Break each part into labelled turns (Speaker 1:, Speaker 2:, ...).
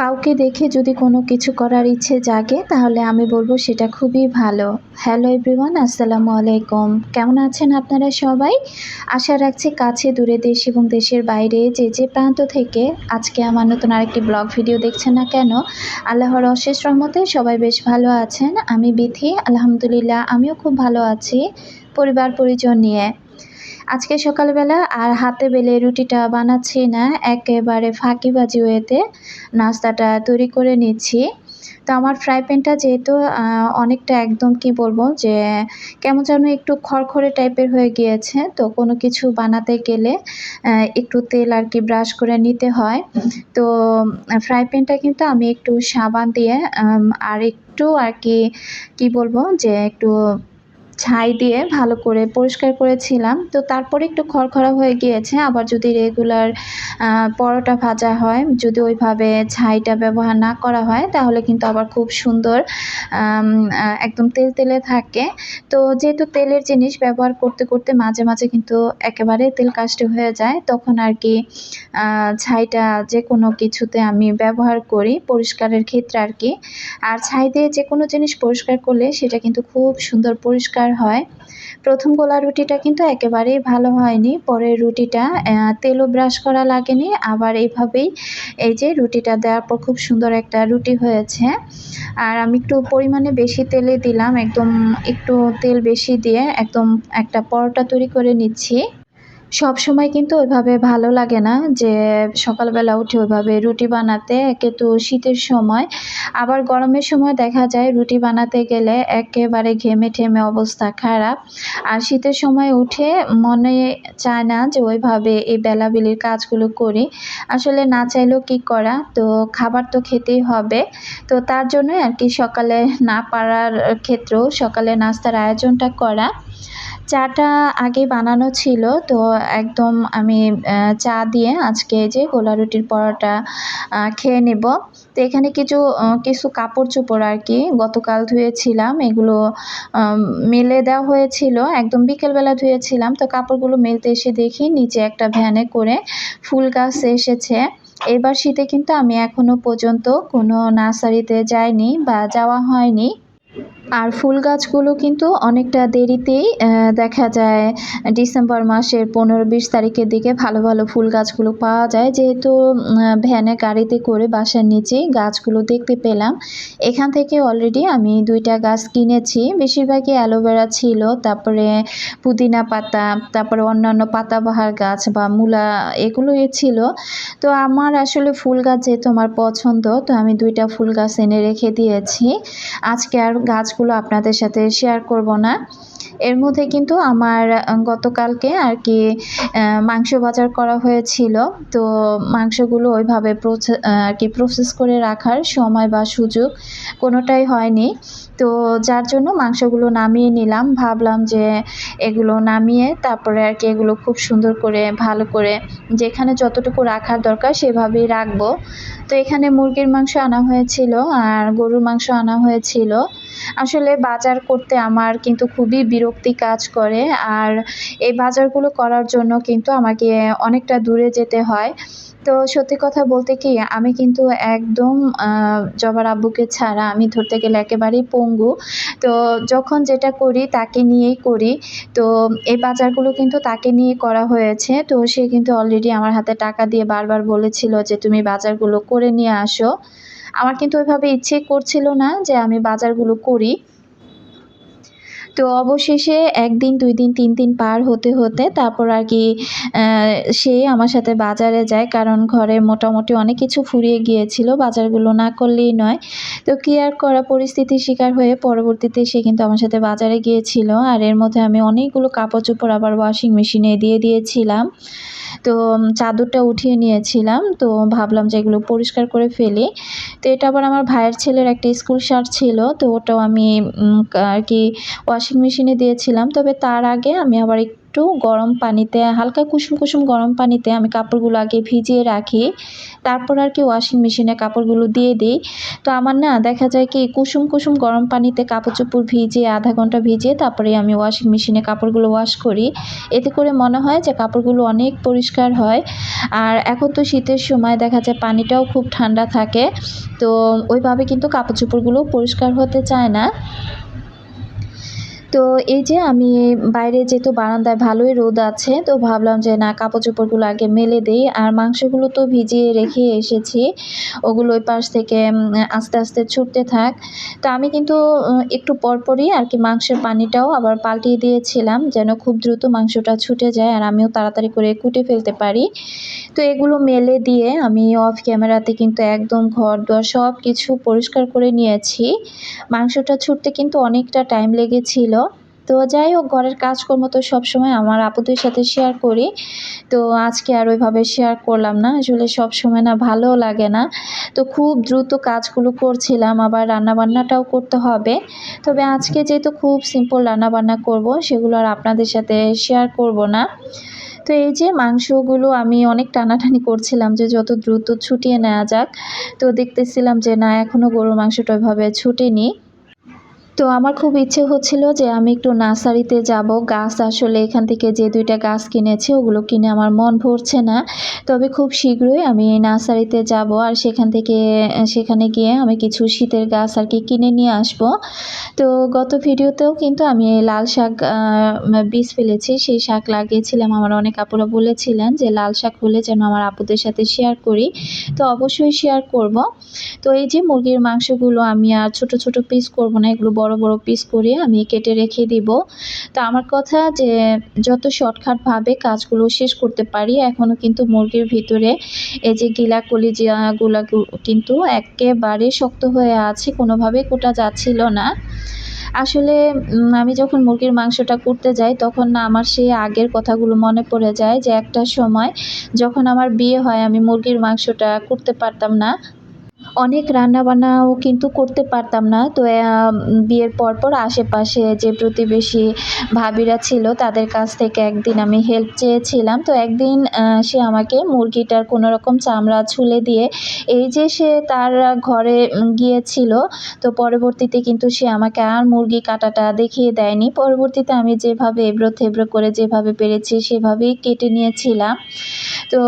Speaker 1: কাউকে দেখে যদি কোনো কিছু করার ইচ্ছে জাগে, তাহলে আমি বলব সেটা খুবই ভালো। হ্যালো এভরিওয়ান, আসসালামু আলাইকুম। কেমন আছেন আপনারা সবাই? আশা রাখছি কাছে, দূরে দেশ এবং দেশের বাইরে যে যে প্রান্ত থেকে আজকে আমার নতুন আরেকটি ব্লগ ভিডিও দেখছেন না কেন, আল্লাহর অশেষ রহমতে সবাই বেশ ভালো আছেন। আমি বিথি, আলহামদুলিল্লাহ, আমিও খুব ভালো আছি পরিবার পরিজন নিয়ে। আজকে সকালবেলা আর হাতে বেলে রুটিটা বানাচ্ছি না, একেবারে ফাঁকিবাজি ওয়েতে নাস্তাটা তৈরি করে নিচ্ছি। তো আমার ফ্রাই প্যানটা যেহেতু অনেকটা একদম কি বলব যে, কেমন যেন একটু খড়খড়ে টাইপের হয়ে গিয়েছে, তো কোনো কিছু বানাতে গেলে একটু তেল আর কি ব্রাশ করে নিতে হয়। তো, ফ্রাই প্যানটা কিন্তু আমি একটু সাবান দিয়ে আর একটু আর কি কি বলব যে একটু ছাই দিয়ে ভালো করে পরিষ্কার করেছিলাম। তো তারপরে একটু খড়খড়া হয়ে গিয়েছে। আবার যদি রেগুলার পরোটা ভাজা হয়, যদি ওইভাবে ছাইটা ব্যবহার না করা হয়, তাহলে কিন্তু আবার খুব সুন্দর একদম তেল তেলে থাকে। তো যেহেতু তেলের জিনিস ব্যবহার করতে করতে মাঝে মাঝে কিন্তু একেবারে তেল কাস্টে হয়ে যায়, তখন আর কি ছাইটা যে কোনো কিছুতে আমি ব্যবহার করি পরিষ্কারের ক্ষেত্রে আর কি। আর ছাই দিয়ে যে কোনো জিনিস পরিষ্কার করলে সেটা কিন্তু খুব সুন্দর পরিষ্কার পরিষ্কার হয়। প্রথম গোলা রুটিটা কিন্তু একেবারেই ভালো হয়নি, পরে রুটিটা তেলও ব্রাশ করা লাগেনি, আবার এইভাবেই এই যে রুটিটা দেওয়ার পর খুব সুন্দর একটা রুটি হয়েছে। আর আমি একটু পরিমাণে বেশি তেলে দিলাম, একদম একটু তেল বেশি দিয়ে একদম একটা পরোটা তৈরি করে নিচ্ছি। সব সময় কিন্তু ওইভাবে ভালো লাগে না যে সকালবেলা উঠে ওইভাবে রুটি বানাতে, একে তো শীতের সময়। আবার গরমের সময় দেখা যায় রুটি বানাতে গেলে একেবারে ঘেমে ঠেমে অবস্থা খারাপ। আর শীতের সময় উঠে মনে চায় না যে ওইভাবে এই বেলাবেলির কাজগুলো করি। আসলে না চাইলেও কি করা? তো খাবার তো খেতেই হবে। তো তার জন্য আর কি সকালে না পারার ক্ষেত্রেও সকালে নাস্তার আয়োজনটা করা। চাটা আগে বানানো ছিল, তো একদম আমি চা দিয়ে আজকে যে গোলা রুটির পরোটা খেয়ে নেব। তো এখানে কিছু কিছু কাপড় চোপড় আর কি গতকাল ধুয়েছিলাম। এগুলো মেলে দেওয়া হয়েছিল, একদম বিকেলবেলা ধুয়েছিলাম। তো কাপড়গুলো মেলতে এসে দেখি নিচে একটা ভ্যানে করে ফুল গাছ এসেছে। এবার শীতে কিন্তু আমি এখনও পর্যন্ত কোনো নার্সারিতে যাইনি বা যাওয়া হয়নি। আর ফুল গাছগুলো কিন্তু অনেকটা দেরিতেই দেখা যায় ডিসেম্বর মাসের পনেরো বিশ তারিখের দিকে ভালো ভালো ফুল গাছগুলো পাওয়া যায়। যেহেতু ভ্যানে গাড়িতে করে বাসার নিচেই গাছগুলো দেখতে পেলাম। এখান থেকে অলরেডি আমি দুইটা গাছ কিনেছি। বেশিরভাগই অ্যালোভেরা ছিল, তারপরে পুদিনা পাতা, তারপরে অন্যান্য পাতাবাহার গাছ বা মূলা এগুলোই ছিল। তো আমার আসলে ফুল গাছ যেহেতু আমার পছন্দ, তো আমি দুইটা ফুল গাছ এনে রেখে দিয়েছি। আজকে আর গাছগুলো আপনাদের সাথে শেয়ার করব না। এর মধ্যে কিন্তু আমার গতকালকে আর কি মাংস বাজার করা হয়েছিল। তো মাংসগুলো ওইভাবে আর কি প্রসেস করে রাখার সময় বা সুযোগ কোনোটাই হয়নি। তো যার জন্য মাংসগুলো নামিয়ে নিলাম। ভাবলাম যে এগুলো নামিয়ে তারপরে আর কি এগুলো খুব সুন্দর করে, ভালো করে যেখানে যতটুকু রাখার দরকার সেভাবেই রাখব। তো এখানে মুরগির মাংস আনা হয়েছিল আর গরুর মাংস আনা হয়েছিল। আসলে বাজার করতে আমার কিন্তু খুবই বিরক্তি কাজ করে। আর এই বাজারগুলো করার জন্য কিন্তু আমাকে অনেকটা দূরে যেতে হয়। তো সত্যি কথা বলতে কি, আমি কিন্তু একদম জবার আব্বুকে ছাড়া আমি ধরতে গেলে একেবারেই পঙ্গু। তো যখন যেটা করি তাকে নিয়েই করি। তো এই বাজারগুলো কিন্তু তাকে নিয়ে করা হয়েছে। তো সে কিন্তু অলরেডি আমার হাতে টাকা দিয়ে বারবার বলেছিল যে, তুমি বাজারগুলো করে নিয়ে আসো। আমার কিন্তু ওইভাবে ইচ্ছে করছিল না যে আমি বাজারগুলো করি। তো অবশেষে একদিন দুই দিন তিন দিন পার হতে হতে তারপর আর কি সে আমার সাথে বাজারে যায়। কারণ ঘরে মোটামুটি অনেক কিছু ফুরিয়ে গিয়েছিল, বাজারগুলো না করলেই নয়। তো কি আর করা, পরিস্থিতির শিকার হয়ে পরবর্তীতে সে কিন্তু আমার সাথে বাজারে গিয়েছিল। আর এর মধ্যে আমি অনেকগুলো কাপড় চোপড় আবার ওয়াশিং মেশিনে দিয়ে দিয়েছিলাম। তো চাদরটা উঠিয়ে নিয়েছিলাম। তো ভাবলাম যে এগুলো পরিষ্কার করে ফেলি। তো এটা আবার আমার ভাইয়ের ছেলের একটা স্কুল শার্ট ছিল। তো ওটাও আমি আর কি ওয়াশিং মেশিনে দিয়েছিলাম, তবে তার আগে আমি আবার একটু গরম পানিতে, হালকা কুসুম কুসুম গরম পানিতে আমি কাপড়গুলো আগে ভিজিয়ে রাখি। তারপর আর কি ওয়াশিং মেশিনে কাপড়গুলো দিয়ে দিই। তো আমার না দেখা যায় কি, কুসুম কুসুম গরম পানিতে কাপড় চোপড় ভিজিয়ে, আধা ঘণ্টা ভিজিয়ে তারপরে আমি ওয়াশিং মেশিনে কাপড়গুলো ওয়াশ করি। এতে করে মনে হয় যে কাপড়গুলো অনেক পরিষ্কার হয়। আর এখন তো শীতের সময়, দেখা যায় পানিটাও খুব ঠান্ডা থাকে। তো ওইভাবে কিন্তু কাপড় চোপড়গুলো পরিষ্কার হতে চায় না। তো এই যে আমি বাইরে যেহেতু বারান্দায় ভালোই রোদ আছে, তো ভাবলাম যে না কাপড় চোপড়গুলো আগে মেলে দিই। আর মাংসগুলো তো ভিজিয়ে রেখে এসেছি। ওগুলো ওই পাশ থেকে আস্তে আস্তে ছুটতে থাক। তো আমি কিন্তু একটু পরপরই আর কি মাংসের পানিটাও আবার পাল্টিয়ে দিয়েছিলাম যেন খুব দ্রুত মাংসটা ছুটে যায় আর আমিও তাড়াতাড়ি করে কুটে ফেলতে পারি। তো এগুলো মেলে দিয়ে আমি অফ ক্যামেরাতে কিন্তু একদম ঘর দোয়ার সব কিছু পরিষ্কার করে নিয়েছি। মাংসটা ছুটতে কিন্তু অনেকটা টাইম লেগেছিল। তো যাই হোক, ঘরের কাজকর্ম তো সবসময় আমার আপুদের সাথে শেয়ার করি। তো আজকে আর ওইভাবে শেয়ার করলাম না। আসলে সব সময় না ভালো লাগে না। তো খুব দ্রুত কাজগুলো করছিলাম, আবার রান্নাবান্নাটাও করতে হবে। তবে আজকে যেহেতু খুব সিম্পল রান্নাবান্না করব, সেগুলো আর আপনাদের সাথে শেয়ার করব না। তো এই যে মাংসগুলো আমি অনেক টানাটানি করছিলাম যে যত দ্রুত ছুটিয়ে নেওয়া যাক। তো দেখতেছিলাম যে না এখনও গরুর মাংসটা ওইভাবে ছুটেনি। তো আমার খুব ইচ্ছে হচ্ছিল যে আমি একটু নার্সারিতে যাব। গাছ আসলে এখান থেকে যে দুইটা গাছ কিনেছি, ওগুলো কিনে আমার মন ভরছে না। তবে খুব শীঘ্রই আমি নার্সারিতে যাব আর সেখান থেকে, সেখানে গিয়ে আমি কিছু শীতের গাছ আর কি কিনে নিয়ে আসব। তো গত ভিডিওতেও কিন্তু আমি লাল শাক বীজ ফেলেছি। সেই শাক লাগিয়েছিলাম। আমার অনেক আপুরা বলেছিলেন যে লাল শাক হলে যেন আমার আপুদের সাথে শেয়ার করি। তো অবশ্যই শেয়ার করব। তো এই যে মুরগির মাংসগুলো আমি আর ছোট ছোট পিস করব না, এগুলো বড় বড় বড় পিস করে আমি কেটে রেখে দিব। তো আমার কথা যে যত শর্টকাটভাবে কাজগুলো শেষ করতে পারি এখনও কিন্তু মুরগির ভিতরে এই যে গিলা কলিজিয়াগুলো কিন্তু একেবারে শক্ত হয়ে আছে কোনোভাবে কোটা যাচ্ছিল না। আসলে আমি যখন মুরগির মাংসটা করতে যাই, তখন না আমার সেই আগের কথাগুলো মনে পড়ে যায় যে একটা সময় যখন আমার বিয়ে হয়, আমি মুরগির মাংসটা করতে পারতাম না। অনেক রান্নাবান্নাও কিন্তু করতে পারতাম না। তো বিয়ের পরপর আশেপাশে যে প্রতিবেশী ভাবিরা ছিল, তাদের কাছ থেকে একদিন আমি হেল্প চেয়েছিলাম। তো, একদিন সে আমাকে মুরগিটার কোনো রকম চামড়া ছুলে দিয়ে এই যে সে তার ঘরে গিয়েছিল, তো পরবর্তীতে কিন্তু সে আমাকে আর মুরগি কাটাটা দেখিয়ে দেয়নি। পরবর্তীতে আমি যেভাবে এবড়ো থেবড়ো করে যেভাবে পেরেছি, সেভাবেই কেটে নিয়েছিলাম। তো,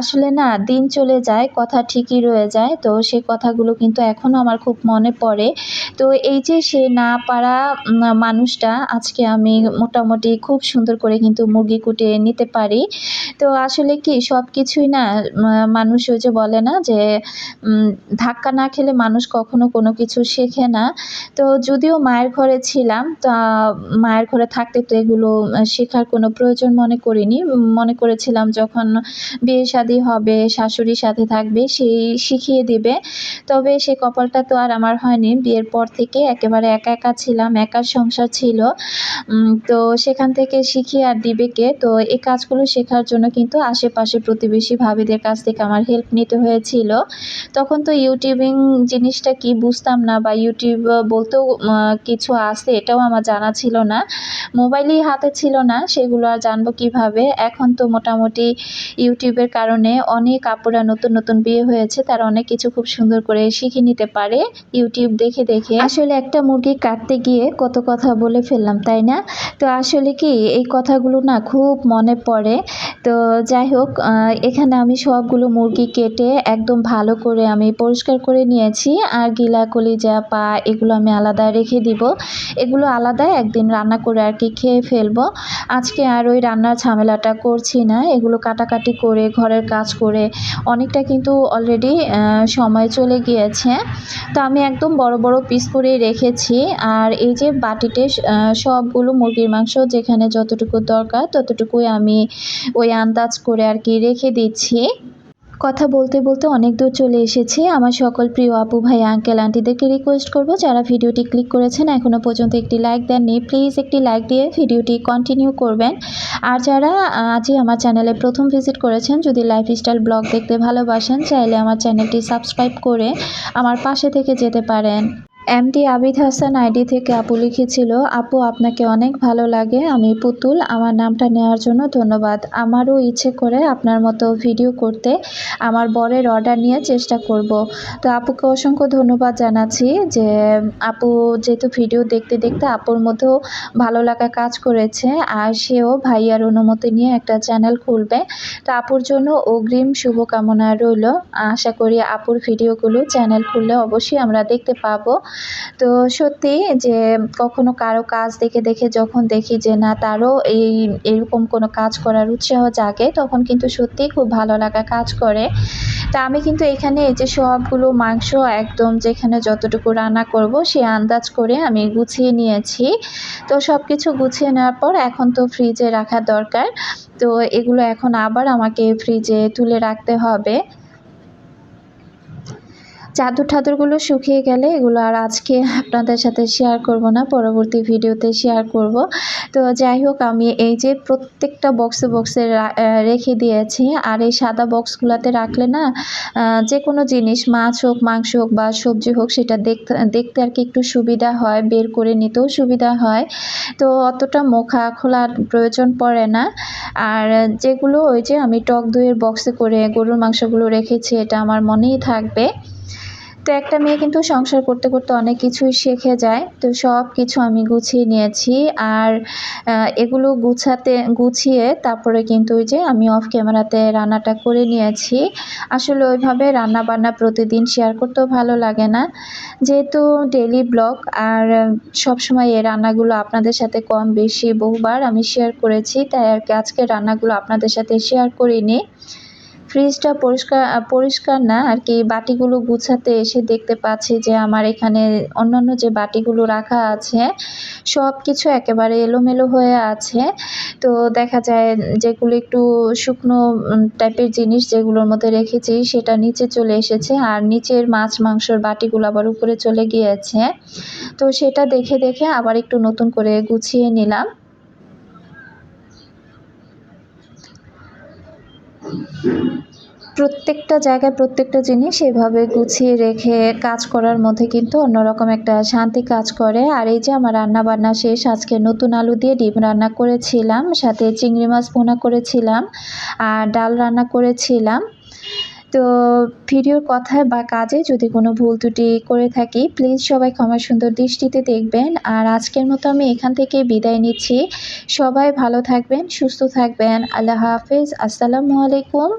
Speaker 1: আসলে না, দিন চলে যায়, কথা ঠিকই রয়ে যায়। তো, সে কথাগুলো কিন্তু এখনও আমার খুব মনে পড়ে। তো এই যে সে না পারা মানুষটা, আজকে আমি মোটামুটি খুব সুন্দর করে কিন্তু মুরগি কুটে নিতে পারি। তো আসলে কি সব কিছুই না মানুষ ওই যে বলে না যে ধাক্কা না খেলে মানুষ কখনো কোনো কিছু শেখে না। তো যদিও মায়ের ঘরে ছিলাম, তা মায়ের ঘরে থাকতে তো এগুলো শেখার কোনো প্রয়োজন মনে করিনি। মনে করেছিলাম যখন বিয়ে শাদি হবে শাশুড়ির সাথে থাকবে, সেই শিখিয়ে দিবে। তবে সে কপালটা তো আর আমার হয়নি। বিয়ের পর থেকে একেবারে একা একা ছিলাম, একার সংসার ছিল। তো সেখান থেকে শিখি আর দিবেকে। তো এই কাজগুলো শেখার জন্য কিন্তু আশেপাশে প্রতিবেশী ভাবিদের কাছ থেকে আমার হেল্প নিতে হয়েছিল। তখন তো ইউটিউবিং জিনিসটা কি বুঝতাম না বা ইউটিউব বলতেও কিছু আছে, এটাও আমার জানা ছিল না। মোবাইলই হাতে ছিল না, সেগুলো আর জানব কীভাবে? এখন তো মোটামুটি ইউটিউবের কারণে অনেক আপুরা নতুন নতুন বিয়ে হয়েছে, তারা অনেক কিছু খুব সুন্দর করে শিখে নিতে পারে ইউটিউব দেখে দেখে। আসলে একটা মুরগি কাটতে গিয়ে কত কথা বলে ফেললাম, তাই না? তো আসলে কি এই কথাগুলো না খুব মনে পড়ে। তো যাই হোক এখানে আমি সবগুলো মুরগি কেটে একদম ভালো করে আমি পরিষ্কার করে নিয়েছি। আর গিলা, কলিজা, পা, এগুলো আমি আলাদা রেখে দিব। এগুলো আলাদা একদিন রান্না করে আর কি খেয়ে ফেলব। আজকে আর ওই রান্নার ঝামেলাটা করছি না। এগুলো কাটাকাটি করে, ঘরের কাজ করে অনেকটা কিন্তু অলরেডি সময় চলে গিয়েছে। তো আমি একদম বড় বড় পিস করে রেখেছি। আর এই যে বাটিতে সবগুলো মুরগির মাংস যেখানে যতটুকু দরকার, ততটুকুই আমি ওই আন্দাজ করে আর কি রেখে দিচ্ছি। কথা বলতে বলতে অনেক দূর চলে এসেছি। আমার সকল প্রিয় আপু ভাই আঙ্কেল আন্টিদেরকে রিকোয়েস্ট করব, যারা ভিডিওটি ক্লিক করেছেন এখনও পর্যন্ত একটি লাইক দেননি প্লিজ একটি লাইক দিয়ে ভিডিওটি কন্টিনিউ করবেন। আর যারা আজই আমার চ্যানেলে প্রথম ভিজিট করেছেন, যদি লাইফস্টাইল ব্লগ দেখতে ভালোবাসেন, চাইলে আমার চ্যানেলটি সাবস্ক্রাইব করে আমার পাশে থেকে যেতে পারেন। এমডি আবিদ হাসান আইডি থেকে আপু লিখেছিল, আপু, আপনাকে অনেক ভালো লাগে। আমি পুতুল। আমার নামটা নেওয়ার জন্য ধন্যবাদ। আমারও ইচ্ছে করে আপনার মতো ভিডিও করতে। আমার বরের অর্ডার নিয়ে চেষ্টা করব। তো আপুকে অসংখ্য ধন্যবাদ জানাচ্ছি যে, আপু যেহেতু ভিডিও দেখতে দেখতে আপুর মধ্যেও ভালো লাগা কাজ করেছে, আর সেও ভাইয়ার অনুমতি নিয়ে একটা চ্যানেল খুলবে। তো আপুর জন্য অগ্রিম শুভকামনা রইল। আশা করি আপুর ভিডিওগুলো চ্যানেল খুললে অবশ্যই আমরা দেখতে পাবো। তো সত্যি যে কখনো কারও কাজ দেখে দেখে যখন দেখি যে না, তারও এই, এরকম কোনো কাজ করার উৎসাহ জাগে, তখন কিন্তু সত্যিই খুব ভালো লাগা কাজ করে। তা আমি কিন্তু এখানে এই যে সবগুলো মাংস একদম যেখানে যতটুকু রান্না করব, সে আন্দাজ করে আমি গুছিয়ে নিয়েছি। তো সব কিছু গুছিয়ে নেওয়ার পর এখন তো ফ্রিজে রাখা দরকার। তো এগুলো এখন আবার আমাকে ফ্রিজে তুলে রাখতে হবে। চাদর ঠাদরগুলো শুকিয়ে গেলে এগুলো আর আজকে আপনাদের সাথে শেয়ার করব না, পরবর্তী ভিডিওতে শেয়ার করব। তো যাই হোক, আমি এই যে প্রত্যেকটা বক্সে বক্সে রেখে দিয়েছি, আর এই সাদা বক্সগুলোতে রাখলে না যে কোনো জিনিস, মাছ হোক, মাংস হোক বা সবজি হোক, সেটা দেখতে দেখতে আর কি একটু সুবিধা হয়, বের করে নিতেও সুবিধা হয়। তো অতটা মুখা খোলার প্রয়োজন পড়ে না। আর যেগুলো ওই যে আমি টক দইয়ের বক্সে করে গরুর মাংসগুলো রেখেছি, এটা আমার মনেই থাকবে। তো একটা মেয়ে কিন্তু সংসার করতে করতে অনেক কিছুই শিখে যায়। তো সব কিছু আমি গুছিয়ে নিয়েছি আর এগুলো গুছাতে, গুছিয়ে তারপরে কিন্তু ওই যে আমি অফ ক্যামেরাতে রান্নাটা করে নিয়েছি। আসলে ওইভাবে রান্না বান্না প্রতিদিন শেয়ার করতেও ভালো লাগে না। যেহেতু ডেলি ব্লগ আর সবসময় এই রান্নাগুলো আপনাদের সাথে কম বেশি বহুবার আমি শেয়ার করেছি, তাই আর কি আজকে রান্নাগুলো আপনাদের সাথে শেয়ার করিনি। ফ্রিজটা পরিষ্কার পরিষ্কার না, আর কি বাটিগুলো গুছাতে এসে দেখতে পাচ্ছি যে আমার এখানে অন্যান্য যে বাটিগুলো রাখা আছে সব কিছু একেবারে এলোমেলো হয়ে আছে। তো দেখা যায় যেগুলো একটু শুকনো টাইপের জিনিস যেগুলোর মধ্যে রেখেছি, সেটা নিচে চলে এসেছে, আর নিচের মাছ, মাংসর বাটিগুলো আবার উপরে চলে গিয়েছে। তো সেটা দেখে দেখে আবার একটু নতুন করে গুছিয়ে নিলাম। প্রত্যেকটা জায়গায় প্রত্যেকটা জিনিস এভাবে গুছিয়ে রেখে কাজ করার মধ্যে কিন্তু অন্যরকম একটা শান্তি কাজ করে। আর এই যে আমার রান্না বান্না শেষ, আজকে নতুন আলু দিয়ে ডিম রান্না করেছিলাম, সাথে চিংড়ি মাছ পোনা করেছিলাম, আর ডাল রান্না করেছিলাম। তো ভিডিওর কথায় বা কাজে যদি কোনো ভুল ত্রুটি করে থাকি প্লিজ সবাই ক্ষমা সুন্দর দৃষ্টিতে দেখবেন। আর আজকের মতো আমি এখান থেকে বিদায় নিচ্ছি। সবাই ভালো থাকবেন, সুস্থ থাকবেন। আল্লাহ হাফিজ। আসসালামু আলাইকুম।